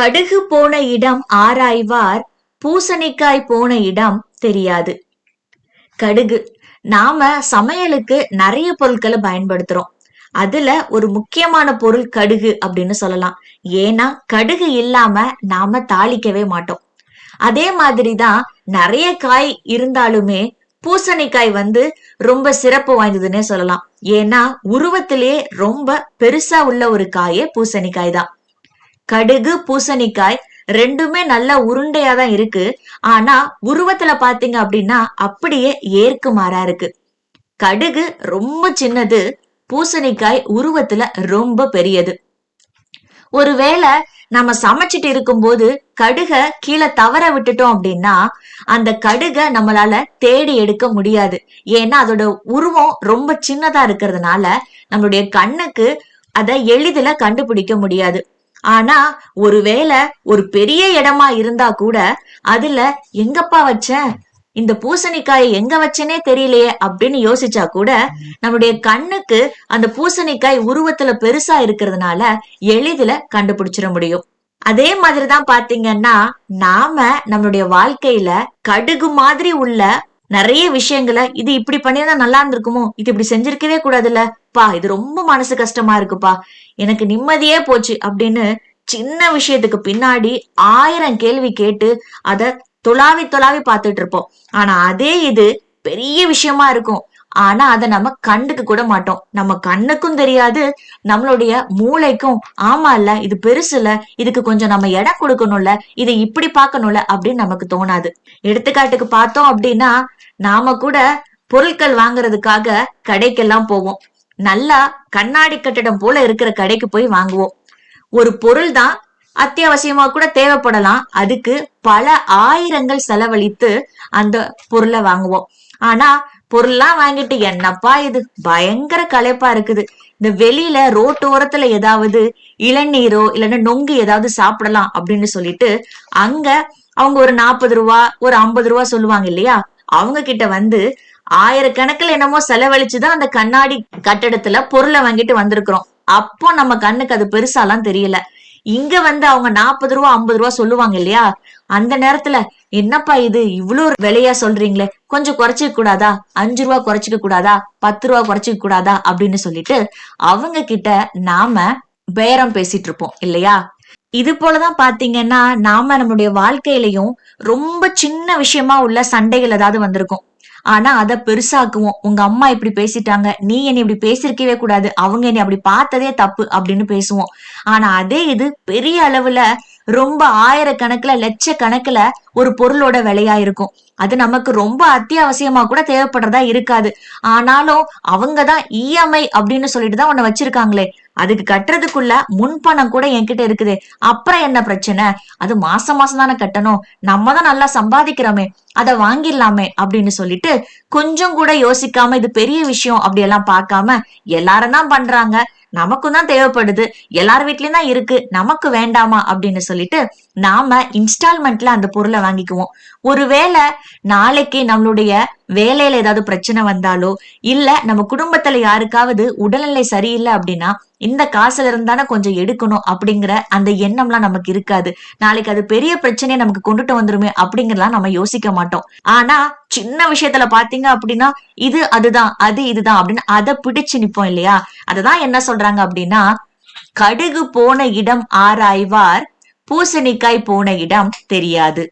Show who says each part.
Speaker 1: கடுகு போன இடம் ஆராய்வார் பூசணிக்காய் போன இடம் தெரியாது. கடுகு. நாம சமையலுக்கு நிறைய பொருட்களை பயன்படுத்துறோம். அதுல ஒரு முக்கியமான பொருள் கடுகு அப்படின்னு சொல்லலாம். ஏன்னா கடுகு இல்லாம நாம தாளிக்கவே மாட்டோம். அதே மாதிரிதான் நிறைய காய் இருந்தாலுமே பூசணிக்காய் வந்து ரொம்ப சிறப்பு வாய்ந்ததுன்னே சொல்லலாம். ஏன்னா உருவத்திலேயே ரொம்ப பெருசா உள்ள ஒரு காயே பூசணிக்காய் தான். கடுகு பூசணிக்காய் ரெண்டுமே நல்ல உருண்டையா தான் இருக்கு. ஆனா உருவத்துல பாத்தீங்க அப்படின்னா அப்படியே ஏற்கு மாறா இருக்கு. கடுகு ரொம்ப சின்னது பூசணிக்காய் உருவத்துல ரொம்ப பெரியது. ஒருவேளை நம்ம சமைச்சிட்டு இருக்கும்போது கடுக கீழே தவற விட்டுட்டோம் அப்படின்னா அந்த கடுக நம்மளால தேடி எடுக்க முடியாது. ஏன்னா அதோட உருவம் ரொம்ப சின்னதா இருக்கிறதுனால நம்மளுடைய கண்ணுக்கு அதை எளிதில கண்டுபிடிக்க முடியாது. ஆனா ஒருவேளை ஒரு பெரிய இடமா இருந்தா கூட அதுல எங்கப்பா வச்சேன் இந்த பூசணிக்காயை எங்க வச்சேனே தெரியலையே அப்படின்னு யோசிச்சா கூட நம்முடைய கண்ணுக்கு அந்த பூசணிக்காய் உருவத்துல பெருசா இருக்கிறதுனால எளிதில கண்டுபிடிச்சிட முடியும். அதே மாதிரிதான் பாத்தீங்கன்னா நாம நம்மளுடைய வாழ்க்கையில கடுகு மாதிரி உள்ள நிறைய விஷயங்களை இது இப்படி பண்ணியிருந்தா நல்லா இருந்திருக்குமோ? இது இப்படி செஞ்சிருக்கவே கூடாதுல்ல? பா இது ரொம்ப மனசு கஷ்டமா இருக்குப்பா. எனக்கு நிம்மதியே போச்சு அப்படின்னு சின்ன விஷயத்துக்கு பின்னாடி ஆயிரம் கேள்வி கேட்டு அத தொலாவி தொலாவி பார்த்துட்டு இருப்போம். ஆனா அதே இது பெரிய விஷயமா இருக்கும். ஆனா அதை நம்ம கண்டுக்க கூட மாட்டோம். நம்ம கண்ணுக்கும் தெரியாது நம்மளுடைய மூளைக்கும் ஆமா இல்ல இது பெருசு இல்ல இதுக்கு கொஞ்சம் நம்ம இடம் கொடுக்கணும்ல இதை இப்படி பார்க்கணும்ல அப்படின்னு நமக்கு தோணாது. எடுத்துக்காட்டுக்கு பார்த்தோம் அப்படின்னா நாம கூட பொருட்கள் வாங்குறதுக்காக கடைக்கெல்லாம் போவோம். நல்லா கண்ணாடி கட்டிடம் போல இருக்கிற கடைக்கு போய் வாங்குவோம். ஒரு பொருள் தான் அத்தியாவசியமா கூட தேவைப்படலாம். அதுக்கு பல ஆயிரங்கள் செலவழித்து அந்த பொருளை வாங்குவோம். ஆனா பொருள்லாம் வாங்கிட்டு என்னப்பா இது? பயங்கர களைப்பா இருக்குது. இந்த வெளியில ரோட்டு ஓரத்துல ஏதாவது இளநீரோ இல்லைன்னா நொங்கு ஏதாவது சாப்பிடலாம் அப்படின்னு சொல்லிட்டு அங்க அவங்க ஒரு நாற்பது ரூபா ஒரு ஐம்பது ரூபா சொல்லுவாங்க இல்லையா? அவங்க கிட்ட வந்து ஆயிரக்கணக்கில் என்னமோ செலவழிச்சுதான் அந்த கண்ணாடி கட்டடத்துல பொருளை வாங்கிட்டு வந்திருக்கிறோம். அப்போ நம்ம கண்ணுக்கு அது பெருசாலாம் தெரியல. இங்க வந்து அவங்க நாற்பது ரூபா ஐம்பது ரூபா சொல்லுவாங்க இல்லையா? அந்த நேரத்துல என்னப்பா இது? இவ்வளவு விலையா சொல்றீங்களே? கொஞ்சம் குறைச்சிக்க கூடாதா? அஞ்சு ரூபா குறைச்சிக்க கூடாதா? பத்து ரூபா குறைச்சிக்க கூடாதா? அப்படின்னு சொல்லிட்டு அவங்க கிட்ட நாம பேரம் பேசிட்டு இருப்போம் இல்லையா? இது போலதான் பாத்தீங்கன்னா நாம நம்மளுடைய வாழ்க்கையிலையும் ரொம்ப சின்ன விஷயமா உள்ள சண்டைகள் ஏதாவது வந்திருக்கும். ஆனா அத பெருசாக்குவோம். உங்க அம்மா இப்படி பேசிட்டாங்க. நீ என்னை இப்படி பேசிருக்கவே கூடாது. அவங்க என்னை அப்படி பார்த்ததே தப்பு அப்படின்னு பேசுவோம். ஆனா அதே இது பெரிய அளவுல ரொம்ப ஆயிரக்கணக்குல லட்ச கணக்குல ஒரு பொருளோட விலையா இருக்கும். அது நமக்கு ரொம்ப அத்தியாவசியமா கூட தேவைப்படுறதா இருக்காது. ஆனாலும் அவங்கதான் இஎம்ஐ அப்படின்னு சொல்லிட்டு தான் உன்னை வச்சிருக்காங்களே. அதுக்கு கட்டுறதுக்குள்ள முன்பணம் கூட என்கிட்ட இருக்குது. அப்புறம் என்ன பிரச்சனை? அது மாசம் மாசம் தானே கட்டணும். நம்ம தான் நல்லா சம்பாதிக்கிறோமே. அதை வாங்கிடலாமே அப்படின்னு சொல்லிட்டு கொஞ்சம் கூட யோசிக்காம இது பெரிய விஷயம் அப்படி எல்லாம் பார்க்காம எல்லாரும் தான் பண்றாங்க. நமக்கும் தான் தேவைப்படுது. எல்லார் வீட்லயும் தான் இருக்கு. நமக்கு வேண்டாமா அப்படின்னு சொல்லிட்டு நாம இன்ஸ்டால்மெண்ட்ல அந்த பொருளை வாங்கிக்குவோம். ஒருவேளை நாளைக்கு நம்மளுடைய வேலையில ஏதாவது பிரச்சனை வந்தாலோ இல்ல நம்ம குடும்பத்துல யாருக்காவது உடல்நிலை சரியில்லை அப்படின்னா இந்த காசுல இருந்தானே கொஞ்சம் எடுக்கணும் அப்படிங்கிற அந்த எண்ணம்லாம் நமக்கு இருக்காது. நாளைக்கு அது பெரிய பிரச்சனையை நமக்கு கொண்டுட்டு வந்துருமே அப்படிங்கறலாம் நம்ம யோசிக்க மாட்டோம். ஆனா சின்ன விஷயத்துல பாத்தீங்க அப்படின்னா இது அதுதான் அது இதுதான் அப்படின்னு அதை பிடிச்சு நிப்போம் இல்லையா? அததான் என்ன சொல்றாங்க அப்படின்னா கடுகு போன இடம் ஆராய்வார் பூசணிக்காய் போன இடம் தெரியாது.